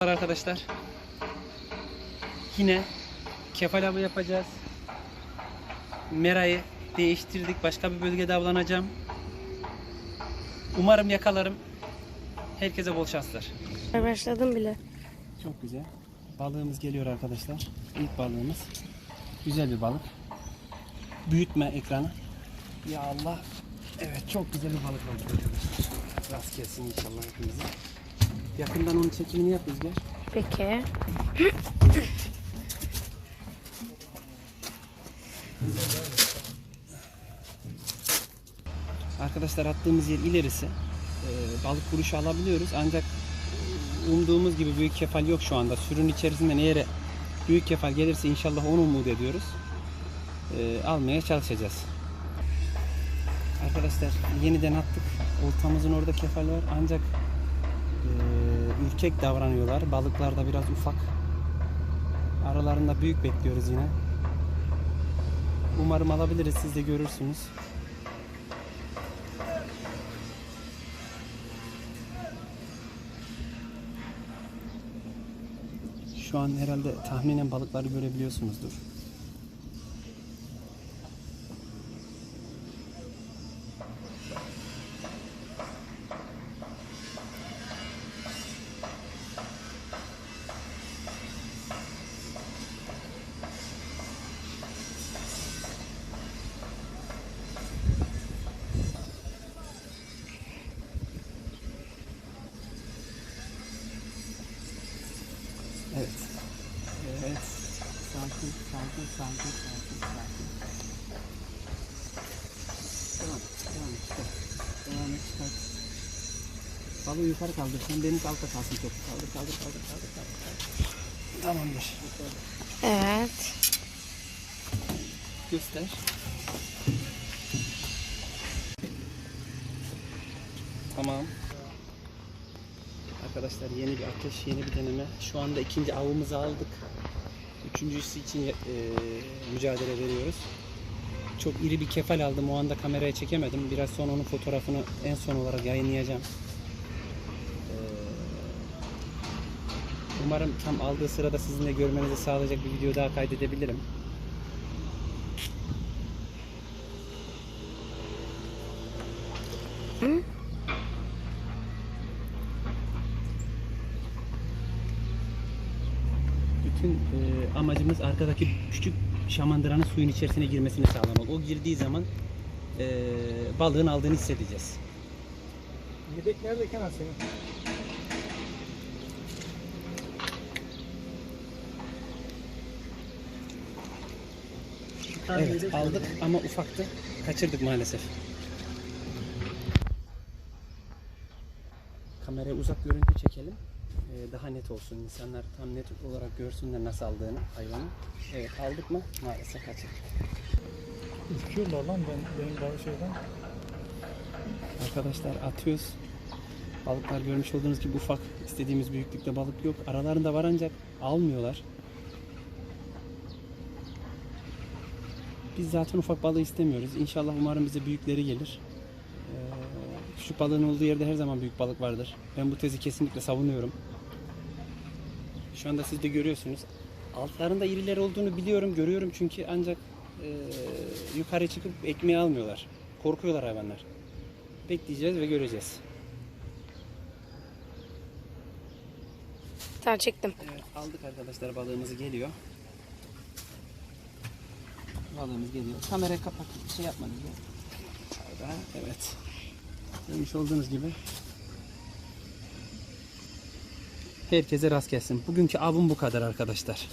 arkadaşlar. Yine kefal avı yapacağız. Merayı değiştirdik. Başka bir bölgede avlanacağım. Umarım yakalarım. Herkese bol şanslar. Başladım bile. Çok güzel. Balığımız geliyor arkadaşlar. İlk balığımız. Güzel bir balık. Büyütme ekranı. Ya Allah. Evet çok güzel bir balık oldu arkadaşlar. Rast gelsin inşallah hepimize. Yakından onun çekimini yap Rüzgar. Peki. Arkadaşlar attığımız yer ilerisi. Ee, balık vuruşu alabiliyoruz ancak e, umduğumuz gibi büyük kefal yok şu anda. Sürün içerisinde eğer büyük kefal gelirse inşallah onu umut ediyoruz. Ee, almaya çalışacağız. Arkadaşlar yeniden attık. Oltamızın orada kefal var ancak e, ürkek davranıyorlar. Balıklar da biraz ufak. Aralarında büyük bekliyoruz yine. Umarım alabiliriz. Siz de görürsünüz. Şu an herhalde tahminen balıkları görebiliyorsunuzdur. Evet. Evet. Sakin, sakin, sakin, sakin, sakin. Tamam, et, çıkar. Devam et, çıkar. Balığı yukarı kaldır. Sen benim altta kalsın çok. Kaldır, kaldır, kaldır, kaldır, kaldır. kaldır. Tamamdır. Evet. Göster. Tamam. Arkadaşlar yeni bir ateş, yeni bir deneme. Şu anda ikinci avımızı aldık. Üçüncüsü için e, mücadele veriyoruz. Çok iri bir kefal aldım. O anda kameraya çekemedim. Biraz sonra onun fotoğrafını en son olarak yayınlayacağım. E, umarım tam aldığı sırada sizin de görmenizi sağlayacak bir video daha kaydedebilirim. Bütün e, amacımız arkadaki küçük şamandıranın suyun içerisine girmesini sağlamak. O girdiği zaman e, balığın aldığını hissedeceğiz. Yedek nerede Kenan senin? Evet aldık ama ufaktı. Kaçırdık maalesef. Kameraya uzak görüntü çekelim. Ee, daha net olsun. İnsanlar tam net olarak görsünler nasıl aldığını hayvanı. Evet aldık mı? Maalesef kaçırdık. Ürküyorlar lan ben, benim daha şeyden. Arkadaşlar atıyoruz. Balıklar görmüş olduğunuz gibi ufak. istediğimiz büyüklükte balık yok. Aralarında var ancak almıyorlar. Biz zaten ufak balığı istemiyoruz. İnşallah umarım bize büyükleri gelir. Ee, küçük balığın olduğu yerde her zaman büyük balık vardır. Ben bu tezi kesinlikle savunuyorum. Şu anda siz de görüyorsunuz. Altlarında iriler olduğunu biliyorum, görüyorum çünkü ancak e, yukarı çıkıp ekmeği almıyorlar. Korkuyorlar hayvanlar. Bekleyeceğiz ve göreceğiz. Tamam çektim. Evet, aldık arkadaşlar balığımız geliyor. Balığımız geliyor. Kamerayı kapat. Şey yapma diye. Orada, evet. Görmüş olduğunuz gibi. Herkese rast gelsin. Bugünkü avım bu kadar arkadaşlar.